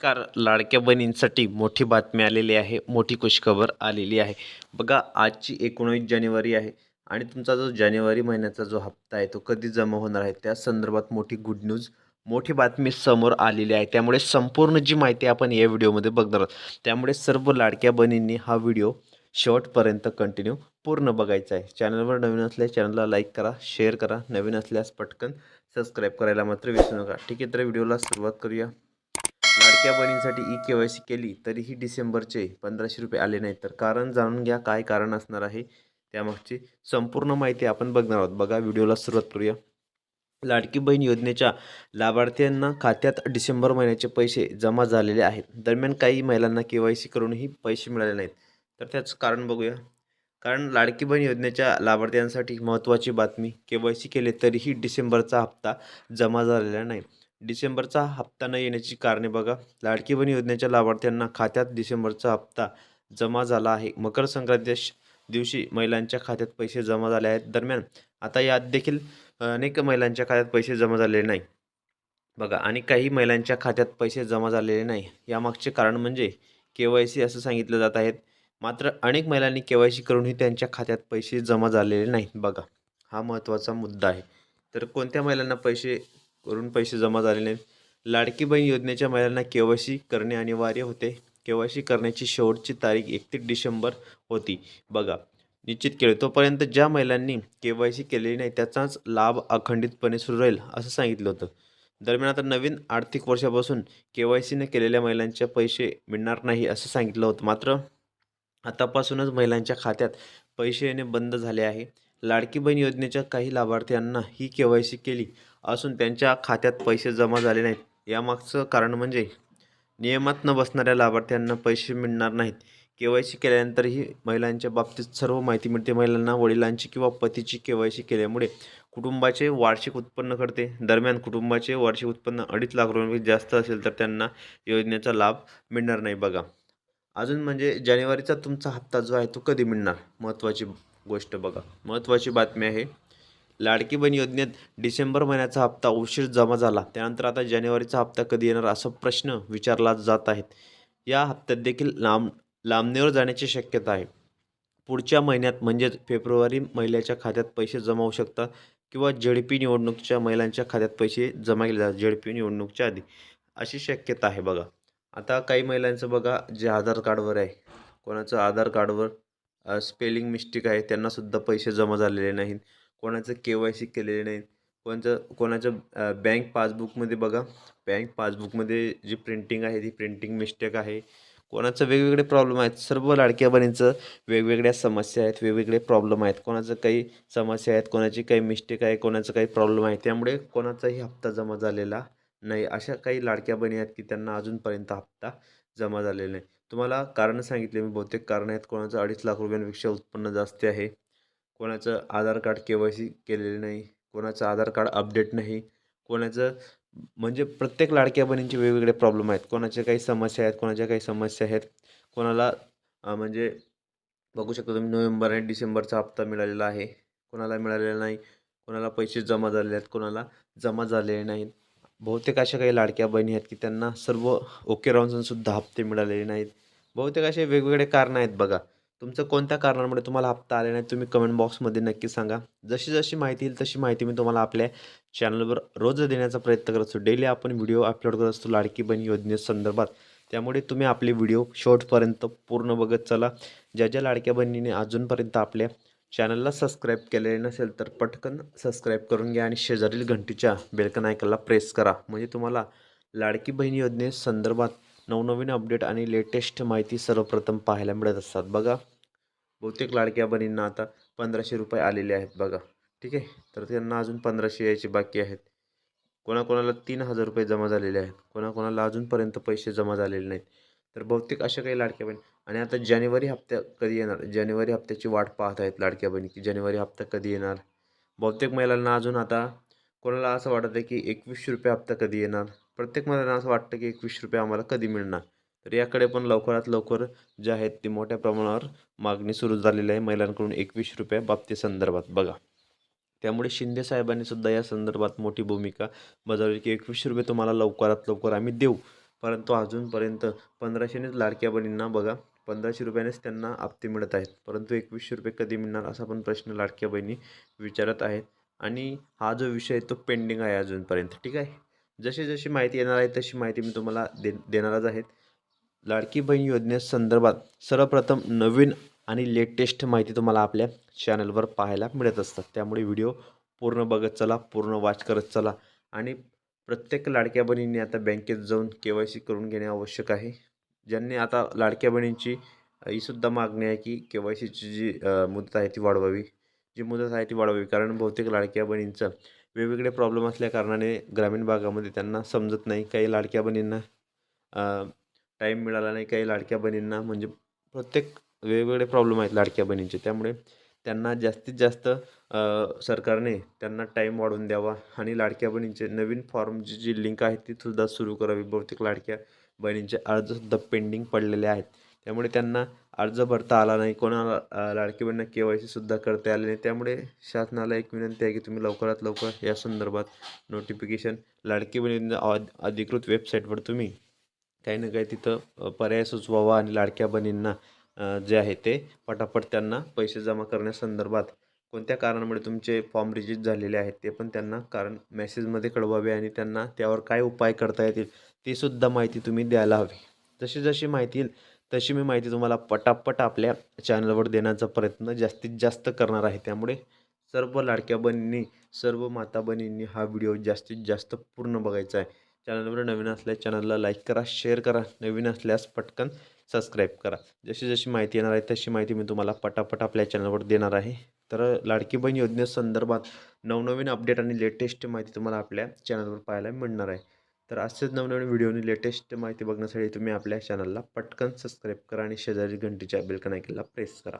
नमस्कार. लाडक्या बहिणींसाठी मोठी बातमी आलेली आहे. मोठी खुशखबर आलेली आहे. बघा आजची एकोणीस जानेवारी आहे आणि तुमचा जो जानेवारी महिन्याचा जो हप्ता आहे तो कधी जमा होणार आहे? त्या संदर्भात मोठी गुड न्यूज मोठी बातमी समोर आलेली आहे. त्यामुळे संपूर्ण जी माहिती आपण या व्हिडिओमध्ये बघणार आहोत. त्यामुळे सर्व लाडक्या बहिणींनी हा व्हिडिओ शेवटपर्यंत कंटिन्यू पूर्ण बघायचा आहे. चॅनलवर नवीन असल्यास चॅनलला लाईक करा शेअर करा. नवीन असल्यास पटकन सबस्क्राईब करायला मात्र विसरू नका. ठीक आहे तर व्हिडिओला सुरुवात करूया. लाडक्या बहिणींसाठी ई के वाय सी केली तरीही डिसेंबरचे पंधराशे रुपये आले नाहीत. तर कारण जाणून घ्या काय कारण असणार आहे त्यामागची संपूर्ण माहिती आपण बघणार आहोत. बघा व्हिडिओला सुरुवात करूया. लाडकी बहीण योजनेच्या लाभार्थ्यांना खात्यात डिसेंबर महिन्याचे पैसे जमा झालेले आहेत. दरम्यान काही महिलांना के वाय सी करूनही पैसे मिळाले नाहीत. तर त्याचं कारण बघूया. कारण लाडकी बहीण योजनेच्या लाभार्थ्यांसाठी महत्त्वाची बातमी के वाय सी केले तरीही डिसेंबरचा हप्ता जमा झालेला नाही. डिसेंबरचा हप्ता न येण्याची कारणे बघा. लाडकी बहीण योजनेच्या लाभार्थ्यांना खात्यात डिसेंबरचा हप्ता जमा झाला आहे. मकर संक्रांती दिवशी महिलांच्या खात्यात पैसे जमा झाले आहेत. दरम्यान आता यात देखील अनेक महिलांच्या खात्यात पैसे जमा झालेले नाही. बघा आणि काही महिलांच्या खात्यात पैसे जमा झालेले नाही. यामागचे कारण म्हणजे के वाय सी असं सांगितलं जात आहेत मात्र अनेक महिलांनी के वाय सी करूनही त्यांच्या खात्यात पैसे जमा झालेले नाहीत. बघा हा महत्त्वाचा मुद्दा आहे. तर कोणत्या महिलांना पैसे करून पैसे जमा झाले नाहीत. लाडकी बहीण योजनेच्या महिलांना के वाय सी करणे अनिवार्य होते. के वाय सी करण्याची शेवटची तारीख एकतीस डिसेंबर होती. बघा निश्चित केले. तोपर्यंत ज्या महिलांनी के वाय सी केलेली नाही त्याचाच लाभ अखंडितपणे सुरू राहील असं सांगितलं होतं. दरम्यान आता नवीन आर्थिक वर्षापासून के वाय सीने केलेल्या महिलांचे पैसे मिळणार नाही असं सांगितलं होतं. मात्र आतापासूनच महिलांच्या खात्यात पैसे येणे बंद झाले आहे. लाडकी बहीण योजनेच्या काही लाभार्थ्यांना ही के वाय सी केली. असून त्यांच्या खात्यात पैसे जमा झाले नाहीत. यामागचं कारण म्हणजे नियमात न बसणाऱ्या लाभार्थ्यांना पैसे मिळणार नाहीत. के वाय सी केल्यानंतरही महिलांच्या बाबतीत सर्व माहिती मिळते. महिलांना वडिलांची किंवा पतीची के वाय सी केल्यामुळे कुटुंबाचे वार्षिक उत्पन्न घडते दरम्यान कुटुंबाचे वार्षिक उत्पन्न अडीच लाख रुपयांपेक्षा जास्त असेल तर त्यांना योजनेचा लाभ मिळणार नाही बघा. अजून म्हणजे जानेवारीचा तुमचा हप्ता जो आहे तो कधी मिळणार? महत्त्वाची गोष्ट बघा. महत्त्वाची बातमी आहे लाडकी बहीण योजनेत डिसेंबर महिन्याचा हप्ता उशीर जमा झाला. त्यानंतर आता जानेवारीचा हप्ता कधी येणार असा प्रश्न विचारला जात आहेत. या हप्त्यात देखील लांब लांबणीवर जाण्याची शक्यता आहे. पुढच्या महिन्यात म्हणजेच फेब्रुवारी महिलेच्या खात्यात पैसे जमा होऊ शकतात किंवा झेडपी निवडणुकीच्या महिलांच्या खात्यात पैसे जमा केले जातात झेडपी निवडणुकीच्या आधी. अशी शक्यता आहे बघा. आता काही महिलांचं बघा जे आधार कार्डवर आहे. कोणाचं आधार कार्डवर स्पेलिंग मिस्टेक आहे त्यांनासुद्धा पैसे जमा झालेले नाहीत. कोणाचं के वाय सी केलेले नाहीत कोणाचं कोणाचं बँक पासबुकमध्ये बघा. बँक पासबुकमध्ये जी प्रिंटिंग आहे ती प्रिंटिंग मिस्टेक आहे. कोणाचं वेगवेगळे प्रॉब्लेम आहेत. सर्व लाडक्या बहिणींचं वेगवेगळ्या समस्या आहेत वेगवेगळे प्रॉब्लेम आहेत. कोणाचं काही समस्या आहेत कोणाची काही मिस्टेक आहे कोणाचं काही प्रॉब्लेम आहे. त्यामुळे कोणाचाही हप्ता जमा झालेला नाही. अशा काही लाडक्या बहिणी आहेत की त्यांना अजूनपर्यंत हप्ता जमा झालेला नाही. तुम्हाला कारण सांगितले मी. बहुतेक कारण आहेत. कोणाचं अडीच लाख रुपयांपेक्षा उत्पन्न जास्त आहे. कोणाचं Aadhaar card K Y C केलेलं नाही कोणाचं आधार कार्ड अपडेट नाही कोणाचं म्हणजे प्रत्येक लाडक्या बहिणींचे वेगवेगळे प्रॉब्लेम आहेत. कोणाच्या काही समस्या आहेत कोणाच्या काही समस्या आहेत. कोणाला म्हणजे बघू शकता तुम्ही नोव्हेंबर आणि डिसेंबरचा हप्ता मिळालेला आहे. कोणाला मिळालेला नाही. कोणाला पैसे जमा झालेले आहेत कोणाला जमा झालेले नाहीत. बहुतेक अशा काही लाडक्या बहिणी आहेत की त्यांना सर्व ओके राहून सुद्धा हप्ते मिळालेले नाहीत. बहुतेक असे वेगवेगळे कारणं आहेत बघा. तुमचं कोणत्या कारणामुळे तुम्हाला हप्ता आले नाही तुम्ही कमेंट बॉक्समध्ये नक्की सांगा. जशी जशी माहिती येईल तशी माहिती मी तुम्हाला आपल्या चॅनलवर रोज देण्याचा प्रयत्न करत असतो. डेली आपण व्हिडिओ अपलोड करत असतो लाडकी बहीण योजनेसंदर्भात त्यामुळे तुम्ही आपले व्हिडिओ शेवटपर्यंत पूर्ण बघत चला. ज्या ज्या लाडक्या बहिणीने अजूनपर्यंत आपल्या चॅनलला सबस्क्राईब केलेले नसेल तर पटकन सबस्क्राईब करून घ्या आणि शेजारील घंटीच्या बेलकन आयकनला प्रेस करा. म्हणजे तुम्हाला लाडकी बहीण योजनेसंदर्भात नवनवीन अपडेट आणि लेटेस्ट माहिती सर्वप्रथम पाहायला मिळत असतात. बघा बहुतेक लाडक्या बहिणींना आता पंधराशे रुपये आलेले आहेत बघा. ठीक आहे? तर त्यांना अजून पंधराशे यायचे बाकी आहेत. कोणाकोणाला तीन हजार रुपये जमा झालेले आहेत. कोणाकोणाला अजूनपर्यंत पैसे जमा झालेले नाहीत. तर बहुतेक अशा काही लाडक्या बहिणी आणि आता जानेवारी हप्त्या कधी येणार? जानेवारी हप्त्याची वाट पाहत आहेत लाडक्या बहिणी की जानेवारी हप्ता कधी येणार? बहुतेक महिलांना अजून आता कोणाला असं वाटत आहे की एकवीसशे रुपये हप्ता कधी येणार? प्रत्येक महिलांना असं वाटतं की एकवीसशे रुपये आम्हाला कधी मिळणार. तर याकडे पण लवकरात लवकर जे आहेत ती मोठ्या प्रमाणावर मागणी सुरू झालेली आहे महिलांकडून एकवीस रुपये बाबतीसंदर्भात बघा. त्यामुळे शिंदे साहेबांनी सुद्धा या संदर्भात मोठी भूमिका बजावली की एकवीसशे रुपये तुम्हाला लवकरात लवकर आम्ही देऊ. परंतु अजूनपर्यंत पंधराशेनेच लाडक्या बहिणींना बघा पंधराशे रुपयानेच त्यांना हप्ते मिळत आहेत. परंतु एकवीसशे रुपये कधी मिळणार असा पण प्रश्न लाडक्या बहिणी विचारत आहेत. आणि हा जो विषय आहे तो पेंडिंग आहे अजूनपर्यंत. ठीक आहे? जशी जशी माहिती येणार आहे तशी माहिती मी तुम्हाला दे देणारच आहेत लाडकी बहीण योजनेसंदर्भात सर्वप्रथम नवीन आणि लेटेस्ट माहिती तुम्हाला आपल्या चॅनलवर पाहायला मिळत असतात. त्यामुळे व्हिडिओ पूर्ण बघत चला पूर्ण वाच करत चला आणि प्रत्येक लाडक्या बहिणींनी आता बँकेत जाऊन के वाय सी करून घेणे आवश्यक आहे. ज्यांनी आता लाडक्या बहिणींची हीसुद्धा ही सुद्धा मागणी आहे की के वाय सीची जी मुदत आहे ती वाढवावी. जी मुदत आहे ती वाढवावी. कारण बहुतेक लाडक्या बहिणींचं वेगवेगळे प्रॉब्लेम असल्या कारणाने ग्रामीण भागामध्ये त्यांना समजत नाही काही लाडक्या बहिणींना टाईम मिळाला नाही काही लाडक्या बहिणींना. म्हणजे प्रत्येक वेगवेगळे प्रॉब्लेम आहेत लाडक्या बहिणींचे. त्यामुळे त्यांना जास्तीत जास्त सरकारने त्यांना टाईम वाढवून द्यावा आणि लाडक्या बहिणींचे नवीन फॉर्मची जी लिंक आहे ती सुद्धा सुरू करावी. बहुतेक लाडक्या बहिणींचे अर्जसुद्धा पेंडिंग पडलेले आहेत. त्यामुळे त्यांना अर्ज भरता आला नाही कोणाला लाडकी बहिणींना के वाय सीसुद्धा करता आले नाही. त्यामुळे शासनाला एक विनंती आहे की तुम्ही लवकरात लवकर या संदर्भात नोटिफिकेशन लाडकी बहिणींना अधिकृत वेबसाईटवर तुम्ही काही ना काही तिथं पर्याय सुचवावा आणि लाडक्या बहिणींना जे आहे ते पटापट त्यांना पैसे जमा करण्यासंदर्भात कोणत्या कारणामुळे तुमचे फॉर्म रिजिट झालेले आहेत ते पण त्यांना कारण मेसेजमध्ये कळवावे आणि त्यांना त्यावर काय उपाय करता येतील तीसुद्धा माहिती तुम्ही द्यायला हवी. जशी जशी माहिती येईल तशी मी माहिती तुम्हाला पटापट आपल्या चॅनलवर देण्याचा प्रयत्न जास्तीत जास्त करणार आहे. त्यामुळे सर्व लाडक्या बहिणींनी सर्व माता बहिणींनी हा व्हिडिओ जास्तीत जास्त पूर्ण बघायचा आहे. चॅनलवर नवीन असल्यास चॅनलला लाईक करा शेअर करा नवीन असल्यास पटकन सबस्क्राईब करा. जशी जशी माहिती येणार आहे तशी माहिती मी तुम्हाला पटापट आपल्या चॅनलवर देणार आहे. तर लाडकी बहीण योजनेसंदर्भात नवनवीन अपडेट आणि लेटेस्ट माहिती तुम्हाला आपल्या चॅनलवर पाहायला मिळणार आहे. तर असेच नवनवीन व्हिडिओनी लेटेस्ट माहिती बघण्यासाठी तुम्ही आपल्या चॅनलला पटकन सबस्क्राईब करा आणि शेजारी घंटीच्या बेलकन ऐकला प्रेस करा.